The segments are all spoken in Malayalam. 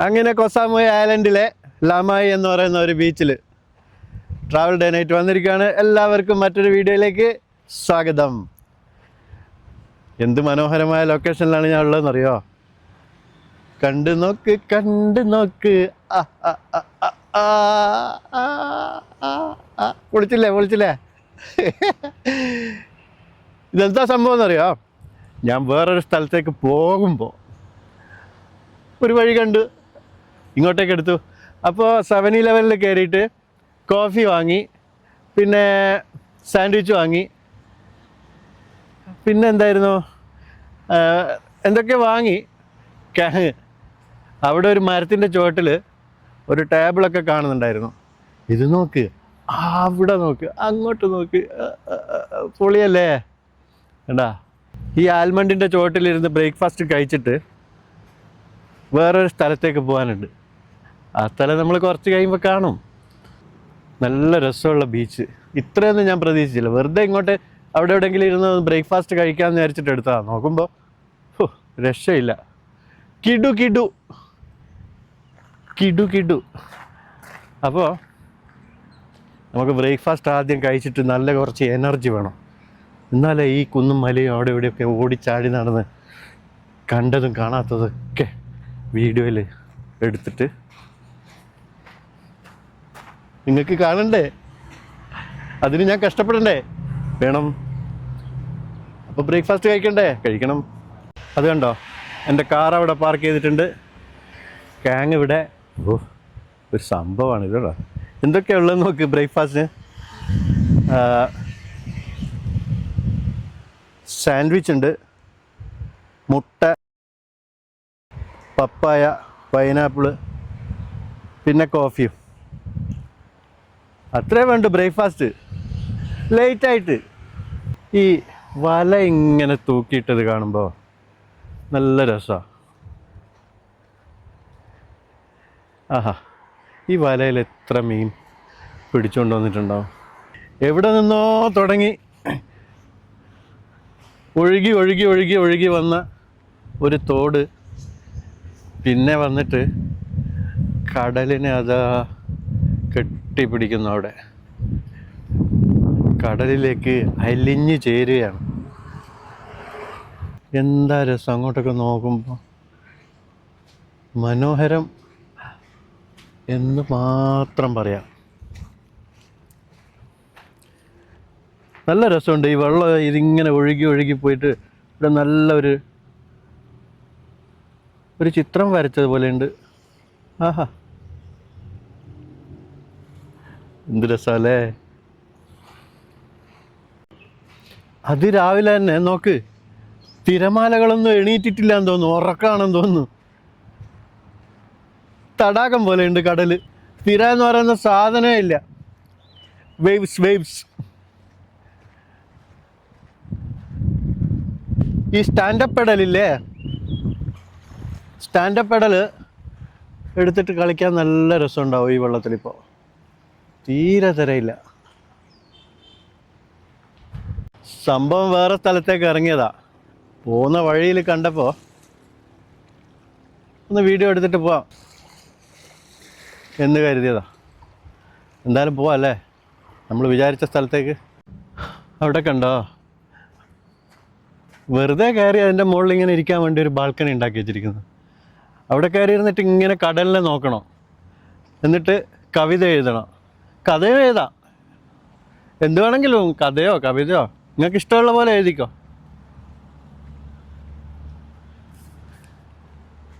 അങ്ങനെ കൊസാമോയ ഐലൻഡിലെ ലമായി എന്ന് പറയുന്ന ഒരു ബീച്ചിൽ ട്രാവൽ ഡേ നൈറ്റ് വന്നിരിക്കുകയാണ്. എല്ലാവർക്കും മറ്റൊരു വീഡിയോയിലേക്ക് സ്വാഗതം. എന്ത് മനോഹരമായ ലൊക്കേഷനിലാണ് ഞാൻ ഉള്ളതെന്നറിയോ കണ്ടു നോക്ക് കണ്ടു നോക്ക്. വിളിച്ചില്ലേ വിളിച്ചില്ലേ? ഇതെന്താ സംഭവം എന്നറിയോ ഞാൻ വേറൊരു സ്ഥലത്തേക്ക് പോകുമ്പോൾ ഒരു വഴി കണ്ടു ഇങ്ങോട്ടേക്ക് എടുത്തു. അപ്പോൾ സെവൻ ഇലവനിൽ കയറിയിട്ട് കോഫി വാങ്ങി പിന്നെ സാൻഡ്വിച്ച് വാങ്ങി. പിന്നെ എന്തായിരുന്നു? എന്തൊക്കെ വാങ്ങി? അവിടെ ഒരു മരത്തിന്റെ ചുവട്ടിൽ ഒരു ടേബിളൊക്കെ കാണുന്നുണ്ടായിരുന്നു. ഇത് നോക്ക്. അവിടെ നോക്ക്. അങ്ങോട്ട് നോക്ക്. പൊളിയല്ലേ? കണ്ടാ? ഈ ആൽമണ്ടിന്റെ ചുവട്ടിലിരുന്ന് ബ്രേക്ക്ഫാസ്റ്റ് കഴിച്ചിട്ട് വേറൊരു സ്ഥലത്തേക്ക് പോകാനുണ്ട്. ആ സ്ഥലം നമ്മൾ കുറച്ച് കഴിയുമ്പോൾ കാണും. നല്ല രസമുള്ള ബീച്ച് ഇത്രയൊന്നും ഞാൻ പ്രതീക്ഷിച്ചില്ല. വെറുതെ ഇങ്ങോട്ട് അവിടെ എവിടെയെങ്കിലും ഇരുന്ന് ബ്രേക്ക്ഫാസ്റ്റ് കഴിക്കാമെന്ന് വിചാരിച്ചിട്ട് എടുത്തതാണ് നോക്കുമ്പോൾ രക്ഷയില്ല. കിടു കിടു. കിടു കിടു. അപ്പോൾ നമുക്ക് ബ്രേക്ക്ഫാസ്റ്റ് ആദ്യം കഴിച്ചിട്ട് നല്ല കുറച്ച് എനർജി വേണം. എന്നാലേ ഈ കുന്നും മലയും അവിടെ ഇവിടെയൊക്കെ ഓടിച്ചാടി നടന്ന് കണ്ടതും കാണാത്തതൊക്കെ വീഡിയോയിൽ എടുത്തിട്ട് നിങ്ങൾക്ക് കാണണ്ടേ? അതിന് ഞാൻ കഷ്ടപ്പെടണ്ടേ? വേണം. അപ്പോൾ ബ്രേക്ക്ഫാസ്റ്റ് കഴിക്കണ്ടേ? കഴിക്കണം. അത് കണ്ടോ? എന്റെ കാർ അവിടെ പാർക്ക് ചെയ്തിട്ടുണ്ട്. കാങ് ഇവിടെ. ഓ ഒരു സംഭവമാണ് ഇതോടാ എന്തൊക്കെയാ ഉള്ളത് നോക്ക് ബ്രേക്ക്ഫാസ്റ്റിന് സാൻഡ്വിച്ച് ഉണ്ട്. മുട്ട പപ്പായ പൈനാപ്പിൾ പിന്നെ കോഫിയും അത്രേ വേണ്ടു ബ്രേക്ക്ഫാസ്റ്റ്. ലേറ്റായിട്ട് ഈ വല ഇങ്ങനെ തൂക്കിയിട്ടത് കാണുമ്പോൾ നല്ല രസമാണ് ആഹാ. ഈ വലയിൽ എത്ര മീൻ പിടിച്ചുകൊണ്ട് വന്നിട്ടുണ്ടാവും? എവിടെ നിന്നോ തുടങ്ങി. ഒഴുകി ഒഴുകി ഒഴുകി ഒഴുകി വന്ന ഒരു തോട്. പിന്നെ വന്നിട്ട് കടലിനെ അതാ കെട്ടിപ്പിടിക്കുന്നു അവിടെ. കടലിലേക്ക് അലിഞ്ഞു ചേരുകയാണ്. എന്താ രസം അങ്ങോട്ടൊക്കെ നോക്കുമ്പോൾ മനോഹരം എന്ന് മാത്രം പറയാം. നല്ല രസമുണ്ട്. ഈ വെള്ളം ഇതിങ്ങനെ ഒഴുകി ഒഴുകി പോയിട്ട് ഇവിടെ നല്ലൊരു ഒരു ചിത്രം വരച്ചതുപോലെ ഉണ്ട് ആഹാ. എന്ത് അത് രാവിലെ തന്നെ നോക്ക്. തിരമാലകളൊന്നും എണീറ്റിട്ടില്ല എന്ന് തോന്നുന്നു ഉറക്കാണെന്ന് തോന്നുന്നു. തടാകം പോലെ ഉണ്ട് കടൽ. തിര എന്ന് പറയുന്ന സാധനമേ ഇല്ല. Waves waves. ഈ സ്റ്റാൻഡപ്പ് പെടലില്ലേ സ്റ്റാൻഡപ്പ് പെഡൽ എടുത്തിട്ട് കളിക്കാൻ നല്ല രസമുണ്ടാവും ഈ വെള്ളത്തിലിപ്പോൾ തീരെ തിരയില്ല. സംഭവം വേറെ സ്ഥലത്തേക്ക് ഇറങ്ങിയതാ. പോകുന്ന വഴിയിൽ കണ്ടപ്പോൾ ഒന്ന് വീഡിയോ എടുത്തിട്ട് പോവാം എന്ന് കരുതിയതാ. എന്തായാലും പോവാം അല്ലേ? നമ്മൾ വിചാരിച്ച സ്ഥലത്തേക്ക്. അവിടെ കണ്ടോ? വെറുതെ കയറി അതിന്റെ മുകളിൽ ഇങ്ങനെ ഇരിക്കാൻ വേണ്ടി ഒരു ബാൽക്കണി ഉണ്ടാക്കി വെച്ചിരിക്കുന്നു. അവിടെ കയറി ഇരുന്നിട്ട് ഇങ്ങനെ കടലിനെ നോക്കണം. എന്നിട്ട് കവിത എഴുതണം. കഥയോ എഴുതാം. എന്ത് വേണമെങ്കിലും കഥയോ കവിതയോ നിങ്ങൾക്ക് ഇഷ്ടമുള്ള പോലെ എഴുതിക്കോ.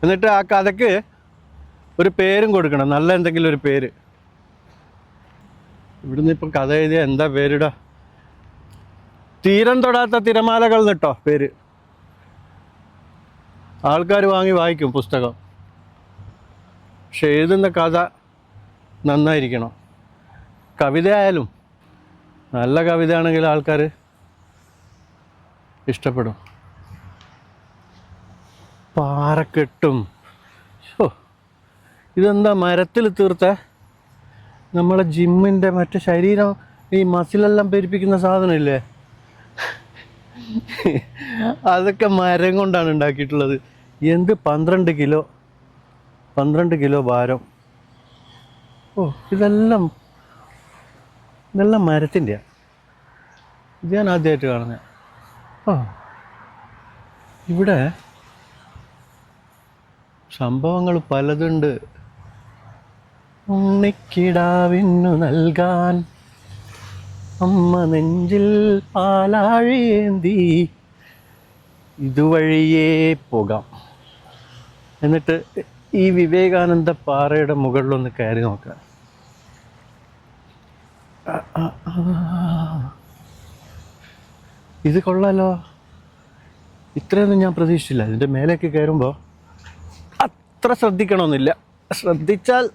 എന്നിട്ട് ആ കഥക്ക് ഒരു പേരും കൊടുക്കണം. നല്ല എന്തെങ്കിലും ഒരു പേര്. ഇവിടുന്ന് ഇപ്പം കഥ എഴുതിയ എന്താ പേരിടാ? തീരം തൊടാത്ത തിരമാലകൾ എന്നിട്ടോ പേര്. ആൾക്കാർ വാങ്ങി വായിക്കും പുസ്തകം. പക്ഷെ എഴുതുന്ന കഥ നന്നായിരിക്കണം. കവിത ആയാലും നല്ല കവിതയാണെങ്കിൽ ആൾക്കാർ ഇഷ്ടപ്പെടും. പാറക്കെട്ടും. ഓ ഇതെന്താ മരത്തിൽ തീർത്ത? നമ്മളെ ജിമ്മിന്റെ മറ്റേ ശരീരം ഈ മസിലെല്ലാം പെരിപ്പിക്കുന്ന സാധനമില്ലേ? അതൊക്കെ മരം കൊണ്ടാണ് ഉണ്ടാക്കിയിട്ടുള്ളത്. എന്ത് പന്ത്രണ്ട് കിലോ? പന്ത്രണ്ട് കിലോ ഭാരം. ഓ ഇതെല്ലാം ഇതെല്ലാം മരത്തിന്റെയാണ് ഇത് ഞാൻ ആദ്യമായിട്ട് കാണുന്നത് ആ. ഇവിടെ സംഭവങ്ങൾ പലതുണ്ട്. ഉണ്ണിക്കിടാവിന്നു നൽകാൻ അമ്മ നെഞ്ചിൽ പാലാഴിയേന്തി ഇതുവഴിയേ പോകാം. എന്നിട്ട് ഈ വിവേകാനന്ദ പാറയുടെ മുകളിലൊന്ന് കയറി നോക്കാം. ഇത് കൊള്ളാലോ. ഇത്രയൊന്നും ഞാൻ പ്രതീക്ഷിച്ചില്ല. ഇതിന്റെ മേലേക്ക് കയറുമ്പോൾ അത്ര ശ്രദ്ധിക്കണമെന്നില്ല. ശ്രദ്ധിച്ചാൽ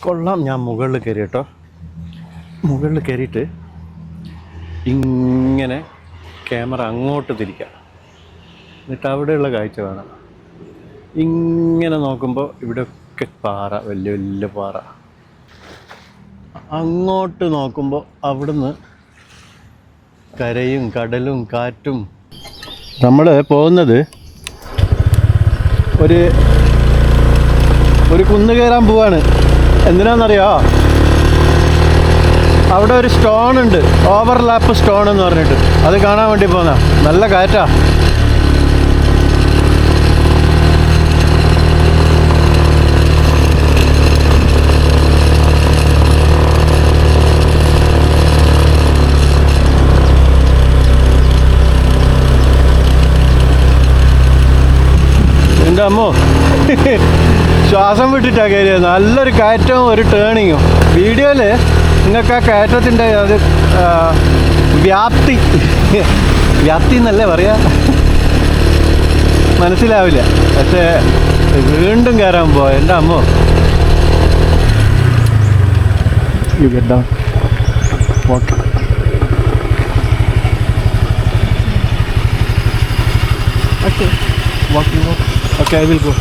കൊള്ളാം. ഞാൻ മുകളിൽ കയറി കേട്ടോ. മുകളിൽ കയറിയിട്ട് ഇങ്ങനെ ക്യാമറ അങ്ങോട്ട് തിരിക്കാം. എന്നിട്ട് അവിടെയുള്ള കാഴ്ച കാണാം. ഇങ്ങനെ നോക്കുമ്പോൾ ഇവിടെയൊക്കെ പാറ വലിയ വലിയ പാറ. അങ്ങോട്ട് നോക്കുമ്പോൾ അവിടുന്ന് കരയും കടലും കാറ്റും. നമ്മൾ പോകുന്നത് ഒരു ഒരു കുന്ന് കയറാൻ പോവാണ്. എന്തിനാണെന്നറിയോ അവിടെ ഒരു സ്റ്റോൺ ഉണ്ട് ഓവർലാപ്പ് സ്റ്റോൺ എന്ന് പറഞ്ഞിട്ട്. അത് കാണാൻ വേണ്ടി പോന്ന. നല്ല കാറ്റാ. എന്റെ അമ്മോ. ശ്വാസം വിട്ടിട്ടാ കയറിയത് നല്ലൊരു കയറ്റവും ഒരു ടേണിങ്ങും വീഡിയോയിൽ നിങ്ങൾക്ക് ആ കയറ്റത്തിന്റെ അത് വ്യാപ്തി. വ്യാപ്തി എന്നല്ലേ പറയാ? മനസ്സിലാവില്ല. പക്ഷേ വീണ്ടും കയറാൻ പോ എന്റെ അമ്മോ. You get down okay walk. Okay i will go.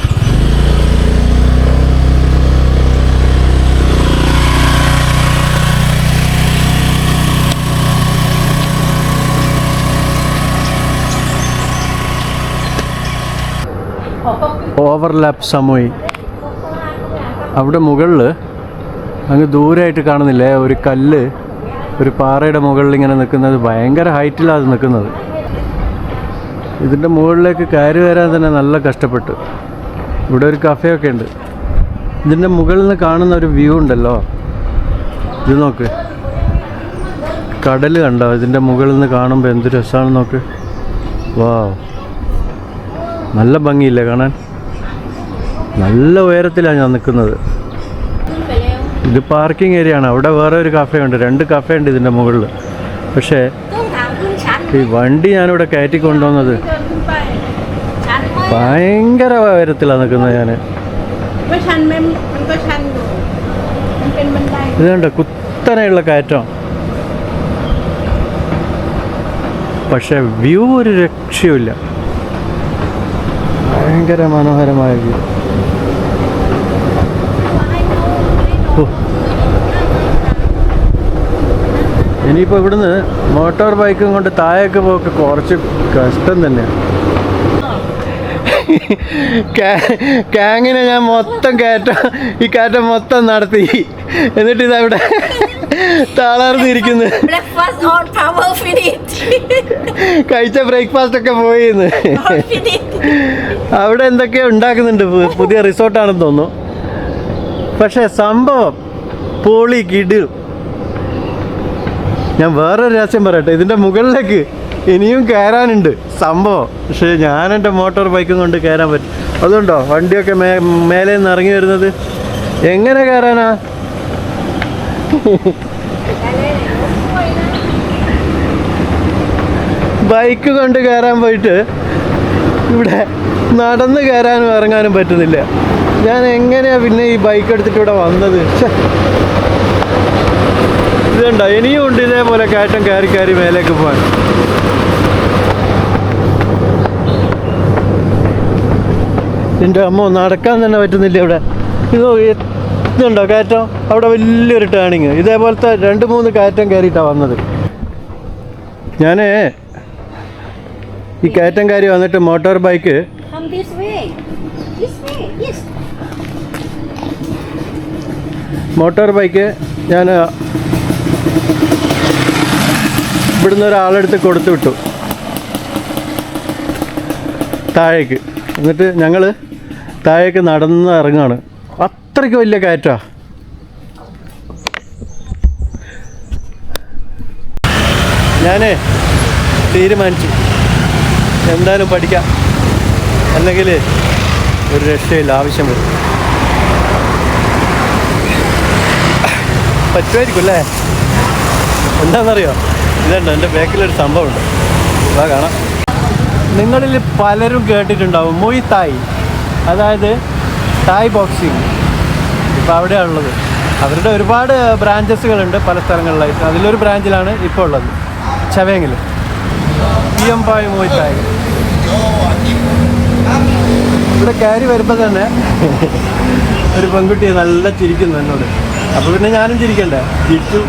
Overlap സമൂഹി അവിടെ മുകളിൽ അങ്ങ് ദൂരമായിട്ട് കാണുന്നില്ലേ? ഒരു കല്ല് ഒരു പാറയുടെ മുകളിൽ ഇങ്ങനെ നിൽക്കുന്നത് ഭയങ്കര ഹൈറ്റിലാണ് അത് നിൽക്കുന്നത്. ഇതിന്റെ മുകളിലേക്ക് കയറി വരാൻ തന്നെ നല്ല കഷ്ടപ്പെട്ടു. ഇവിടെ ഒരു കഫേയൊക്കെ ഉണ്ട്. ഇതിന്റെ മുകളിൽ നിന്ന് കാണുന്ന ഒരു വ്യൂ ഉണ്ടല്ലോ. ഇത് നോക്ക്. കടൽ കണ്ടോ? ഇതിന്റെ മുകളിൽ നിന്ന് കാണുമ്പോൾ എന്ത് രസമാണ് നോക്ക്. വാ നല്ല ഭംഗിയില്ലേ കാണാൻ? നല്ല ഉയരത്തിലാണ് ഞാൻ നിൽക്കുന്നത് ഇത് പാർക്കിംഗ് ഏരിയ ആണ് അവിടെ വേറെ ഒരു കഫേ ഉണ്ട് രണ്ട് കഫേ ഉണ്ട് ഇതിന്റെ മുകളിൽ പക്ഷേ ഈ വണ്ടി ഞാനിവിടെ കയറ്റി കൊണ്ടുവന്നത്. ഭയങ്കര ഉയരത്തിലാണ് നിൽക്കുന്നത് ഞാൻ ഇതുണ്ട് കുത്തനെയുള്ള കയറ്റം. പക്ഷെ വ്യൂ ഒരു രക്ഷയുമില്ല. ഭയങ്കര മനോഹരമായ വ്യൂ. ഇനിയിപ്പോൾ ഇവിടുന്ന് മോട്ടോർ ബൈക്കും കൊണ്ട് താഴേക്ക് പോക്ക് കുറച്ച് കഷ്ടം തന്നെയാണ് കാങ്ങിനെ ഞാൻ മൊത്തം കയറ്റം ഈ കയറ്റം മൊത്തം നടത്തി. എന്നിട്ട് ഇതവിടെ തളർന്നിരിക്കുന്നു. കഴിച്ച ബ്രേക്ക്ഫാസ്റ്റ് ഒക്കെ പോയിന്ന്. അവിടെ എന്തൊക്കെയോ ഉണ്ടാക്കുന്നുണ്ട് പുതിയ റിസോർട്ടാണെന്ന് തോന്നുന്നു. പക്ഷെ സംഭവം പൊളി കിട് ഞാൻ വേറൊരു രഹസ്യം പറയട്ടെ. ഇതിന്റെ മുകളിലേക്ക് ഇനിയും കയറാനുണ്ട് സംഭവം. പക്ഷേ ഞാൻ എന്റെ മോട്ടോർ ബൈക്കും കൊണ്ട് കയറാൻ പറ്റും. അതുകൊണ്ടോ? വണ്ടിയൊക്കെ മേ മേലെ നിന്ന് ഇറങ്ങി വരുന്നത്? എങ്ങനെ കയറാനാ? ബൈക്ക് കൊണ്ട് കയറാൻ പോയിട്ട് ഇവിടെ നടന്ന് കയറാനും ഇറങ്ങാനും പറ്റുന്നില്ല. ഞാൻ എങ്ങനെയാ പിന്നെ ഈ ബൈക്ക് എടുത്തിട്ട് ഇവിടെ വന്നത്. ഇതുണ്ടോ? ഇനിയും ഉണ്ട് ഇതേപോലെ കയറ്റം കയറി കയറി മേലേക്ക് പോകാൻ. എന്റെ അമ്മ നടക്കാൻ തന്നെ പറ്റുന്നില്ല ഇവിടെ. ഇത് ഇതുണ്ടോ കയറ്റം? അവിടെ വലിയൊരു ടേണിങ് ഇതേപോലത്തെ രണ്ട് മൂന്ന് കയറ്റം കയറിയിട്ടാണ് വന്നത്. ഞാൻ ഈ കയറ്റം കയറി വന്നിട്ട് മോട്ടോർ ബൈക്ക്. മോട്ടോർ ബൈക്ക് ഞാൻ ഇവിടുന്ന് ഒരാളെടുത്ത് കൊടുത്തു വിട്ടു. താഴേക്ക്. എന്നിട്ട് ഞങ്ങൾ താഴേക്ക് നടന്ന് ഇറങ്ങുകയാണ് അത്രയ്ക്ക് വലിയ കയറ്റാ. ഞാനേ തീരുമാനിച്ചു. എന്തായാലും പഠിക്കാം. അല്ലെങ്കിൽ ഒരു രക്ഷയില്ല ആവശ്യം വരും. പറ്റുമായിരിക്കും അല്ലേ? എന്താണെന്നറിയോ? ഇതുണ്ട് എന്റെ ബാക്കിലൊരു സംഭവമുണ്ട്. അതാ കാണാം. നിങ്ങളിൽ പലരും കേട്ടിട്ടുണ്ടാവും മൊയ് തായ്. അതായത് തായ് ബോക്സിങ് ഇപ്പോൾ അവിടെയാണുള്ളത് അവരുടെ ഒരുപാട് ബ്രാഞ്ചസുകളുണ്ട് പല സ്ഥലങ്ങളിലായിട്ട്. അതിലൊരു ബ്രാഞ്ചിലാണ് ഇപ്പോൾ ഉള്ളത്. ചവേങ്ങിൽ പി എം പായ് മൊയ് തായ്. ഇവിടെ കയറി വരുമ്പോൾ തന്നെ ഒരു പെൺകുട്ടി നല്ല ചിരിക്കുന്നു എന്നോട്. അപ്പോൾ പിന്നെ ഞാനും ചിരിക്കണ്ടേ? ചിരിച്ചു.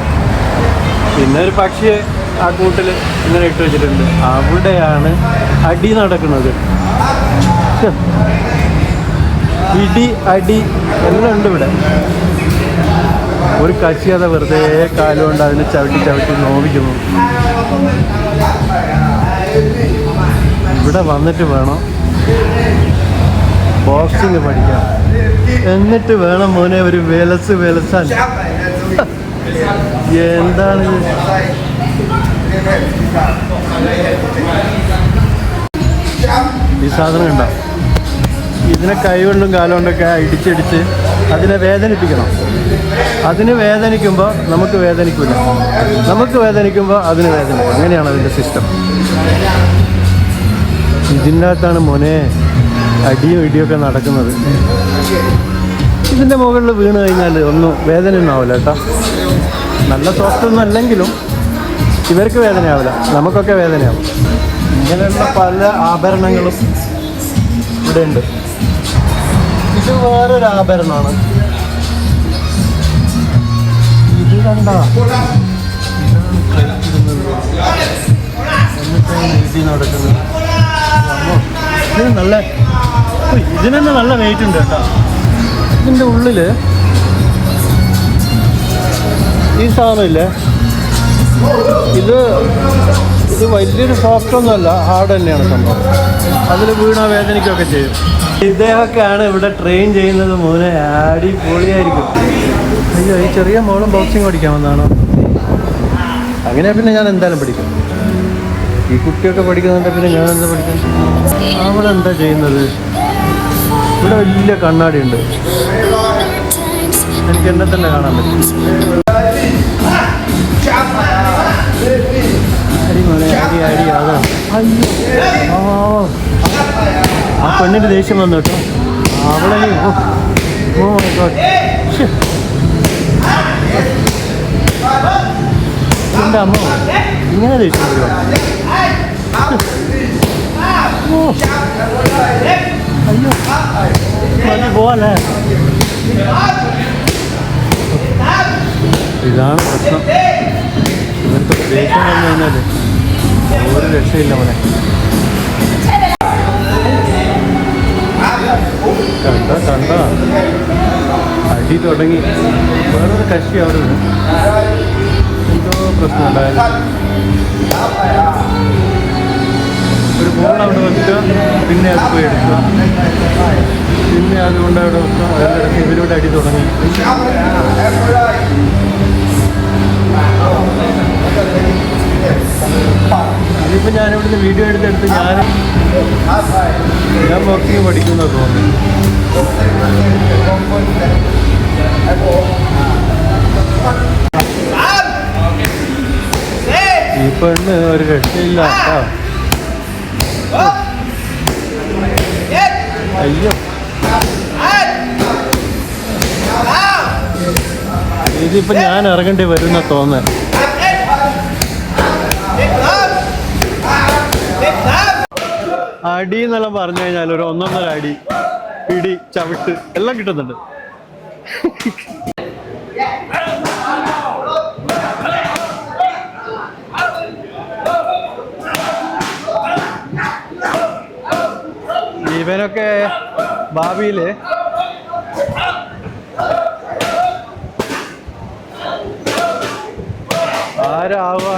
പിന്നെ ഒരു പക്ഷിയെ ആ കൂട്ടിൽ ഇങ്ങനെ ഇട്ട് വെച്ചിട്ടുണ്ട്. അവിടെയാണ് അടി നടക്കുന്നത്. ഇടി അടി എല്ലാം ഉണ്ട് ഇവിടെ. ഒരു കച്ചിയത വെറുതെ കാലുകൊണ്ട് അതിന് ചവിട്ടി ചവിട്ടി നോവിക്കുന്നു. ഇവിടെ വന്നിട്ട് വേണം ബോക്സിങ് പഠിക്കാം എന്നിട്ട് വേണം മോനെ ഒരു വേലസ് വെലസാൻ. എന്താണ്? ഈ സാധനം ഉണ്ടോ? ഇതിനെ കൈകൊണ്ടും കാലുകൊണ്ടൊക്കെ ഇടിച്ചിടിച്ച് അതിനെ വേദനിപ്പിക്കണം. അതിന് വേദനിക്കുമ്പോൾ നമുക്ക് വേദനിക്കില്ല നമുക്ക് വേദനിക്കുമ്പോൾ അതിന് വേദനിക്കും. അങ്ങനെയാണ് അതിന്റെ സിസ്റ്റം ഇതിന്റെ അകത്താണ് മോനെ അടിയും ഇടിയൊക്കെ നടക്കുന്നത്. ഇതിന്റെ മുകളിൽ വീണ് കഴിഞ്ഞാൽ ഒന്നും വേദന ഒന്നും ആവില്ല കേട്ടോ. നല്ല സോഫ്റ്റ് ഒന്നും അല്ലെങ്കിലും ഇവർക്ക് വേദനയാവില്ല. നമുക്കൊക്കെ വേദനയാവും. ഇങ്ങനെയുള്ള പല ആഭരണങ്ങളും ഇവിടെ ഉണ്ട്. ഇത് വേറൊരു ആഭരണമാണ്. ഇത് കണ്ട? നല്ല ഉയ്, ഇതിന് നല്ല വെയിറ്റ് ഉണ്ട് കേട്ടോ. ഇതിന്റെ ഉള്ളിൽ ഈ സാധനമില്ലേ ഇത് ഇത് വലിയൊരു സോഫ്റ്റ് ഒന്നുമല്ല ഹാർഡ് തന്നെയാണ് സംഭവം. അതിൽ വീണ വേദനയ്ക്കൊക്കെ ചെയ്യും. ഇദ്ദേഹമൊക്കെയാണ് ഇവിടെ ട്രെയിൻ ചെയ്യുന്നത് മോനെ. ആടി പൊളിയായിരിക്കും അയ്യോ ഈ ചെറിയ മോളും ബോക്സിങ് പഠിക്കാമെന്നാണോ അങ്ങനെ പിന്നെ ഞാൻ എന്തായാലും പഠിക്കും. ഈ കുട്ടിയൊക്കെ പഠിക്കുന്നുണ്ട് പിന്നെ ഞാൻ എന്താ പഠിക്കാൻ അവിടെ എന്താ ചെയ്യുന്നത്? ഇവിടെ വലിയ കണ്ണാടി ഉണ്ട് എനിക്ക് എന്നെ തന്നെ കാണാൻ പറ്റും. അടി മോനെ അടി അടി അതാ അയ്യോ ആ പെണ്ണിന്റെ ദേഷ്യം വന്നു കേട്ടോ അവളെ ഓ. ശ്ശെ. എന്റെ അമ്മ ഇങ്ങനെ ദേഷ്യം വരുമോ. അയ്യോ മതി പോവല്ലേ ഇതാണ് പ്രശ്നം. ഇവർക്ക് ദേഷ്യം വന്നു കഴിഞ്ഞാൽ ഒരു രക്ഷയില്ല മോനെ. കണ്ട കണ്ട. അടി തുടങ്ങി. വേറൊരു കക്ഷി അവിടെ. എന്തോ പ്രശ്നം ഉണ്ടായാലും. ബോൾ അവിടെ വെക്കുക പിന്നെ അത് പോയി എടുക്കുക. പിന്നെ അതുകൊണ്ട് അവിടെ വെക്കുക. അതിനിടയ്ക്ക് ഇവരോട് അടി തുടങ്ങി. അതിപ്പോൾ ഞാനിവിടുന്ന് വീഡിയോ എടുത്തെടുത്ത് ഞാൻ ഞാൻ വർക്കിംഗ് പഠിക്കുന്ന ഈ പെണ്ണ് ഒരു രക്ഷയില്ല കേട്ടോ അയ്യോ ഇതിപ്പോ ഞാൻ ഇറങ്ങേണ്ടി വരുന്ന തോന്നുന്നു. അടി എന്നെല്ലാം പറഞ്ഞു കഴിഞ്ഞാൽ ഒരു ഒന്നൊന്നര അടി പിടി ചവിട്ട് എല്ലാം കിട്ടുന്നുണ്ട്. ഇവനൊക്കെ ഭാവിയിൽ ആരാവാ?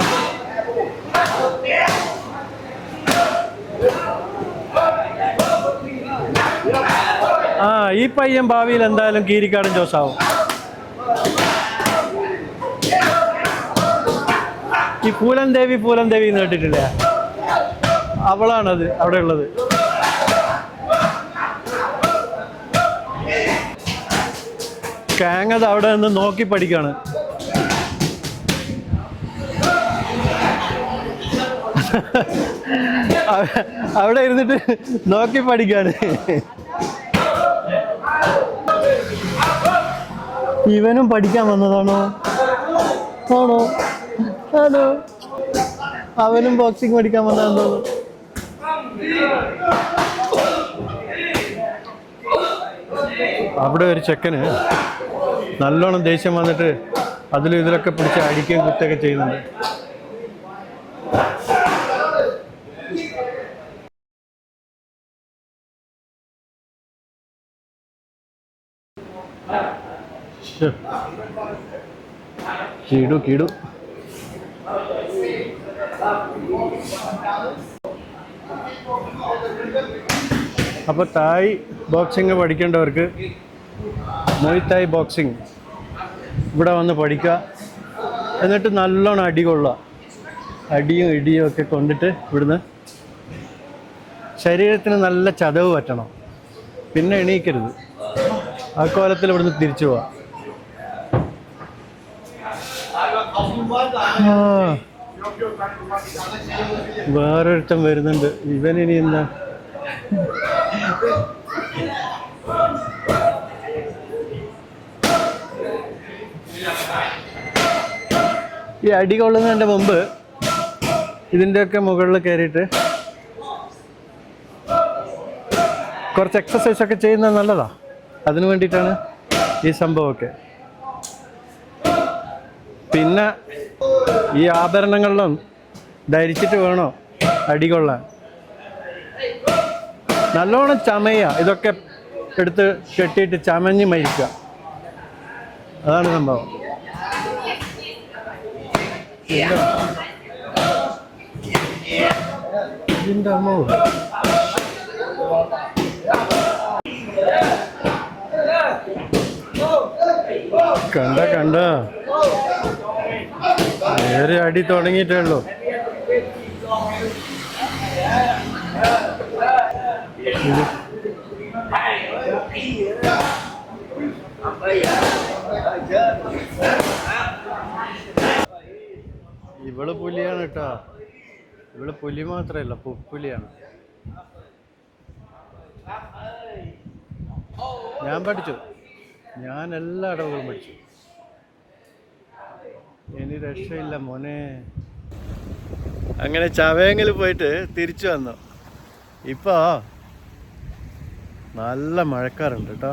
ആ ഈ പയ്യൻ ഭാവിയിൽ എന്തായാലും കീരിക്കാടൻ ജോസാവും. ഈ പൂലൻ ദേവി പൂലൻ ദേവി എന്ന് കേട്ടിട്ടില്ലേ? അവളാണത് അവിടെ ഉള്ളത്. കാങ്ങത് അവിടെ നിന്ന് നോക്കി പഠിക്കാണ്. അവ- അവിടെ ഇരുന്നിട്ട് നോക്കി പഠിക്കാണ്. ഇവനും പഠിക്കാൻ വന്നതാണോ? ആണോ? ആണോ? അവനും ബോക്സിംഗ് പഠിക്കാൻ വന്നതാണോ? അവിടെ ഒരു ചെക്കന്. നല്ലോണം ദേഷ്യം വന്നിട്ട് അതിലും ഇതിലൊക്കെ പിടിച്ച് അടിക്കുകയും കുത്തുകയൊക്കെ ചെയ്യുന്നുണ്ട്. കീടു കീടു അപ്പോൾ തായ് ബോക്സിങ് പഠിക്കേണ്ടവർക്ക് മൊയ് തായ് ബോക്സിങ് ഇവിടെ വന്ന് പഠിക്കുക. എന്നിട്ട് നല്ലോണം അടി കൊള്ളുക. അടിയും ഇടിയും ഒക്കെ കൊണ്ടിട്ട് ഇവിടുന്ന് ശരീരത്തിന് നല്ല ചതവ് പറ്റണം. പിന്നെ എണീക്കരുത്. ആ കോലത്തിൽ ഇവിടുന്ന് തിരിച്ചു പോവാം. വേറൊരുത്തൻ വരുന്നുണ്ട്. ഇവൻ ഇനി എന്താ? ഈ അടി കൊള്ളുന്നതിന്റെ മുമ്പ് ഇതിന്റെയൊക്കെ മുകളിൽ കയറിയിട്ട് കുറച്ച് എക്സസൈസ് ഒക്കെ ചെയ്യുന്നത് നല്ലതാ. അതിനു വേണ്ടിയിട്ടാണ് ഈ സംഭവമൊക്കെ. പിന്നെ ഈ ആഭരണങ്ങളിലും ധരിച്ചിട്ട് വേണോ അടി കൊള്ളാൻ? നല്ലോണം ചമയ ഇതൊക്കെ എടുത്ത് കെട്ടിയിട്ട് ചമഞ്ഞ് മരിക്കുക. അതാണ് സംഭവം. ഇതിന്റെ അമ്മോ? കണ്ട കണ്ട. നേരെ അടി തുടങ്ങിയിട്ടേ ഉള്ളൂ ഇത് ഇവൾ പുലിയാണ് കേട്ടോ ഇവൾ പുലി മാത്രമല്ല പുപ്പുലിയാണ്. ഞാൻ പഠിച്ചു. ഞാൻ എല്ലാ അടവുകളും പഠിച്ചു. ഇനി രക്ഷയില്ല മോനെ. അങ്ങനെ ചവയങ്ങിൽ പോയിട്ട് തിരിച്ചു വന്നു. ഇപ്പോ നല്ല മഴക്കാറുണ്ട് കേട്ടോ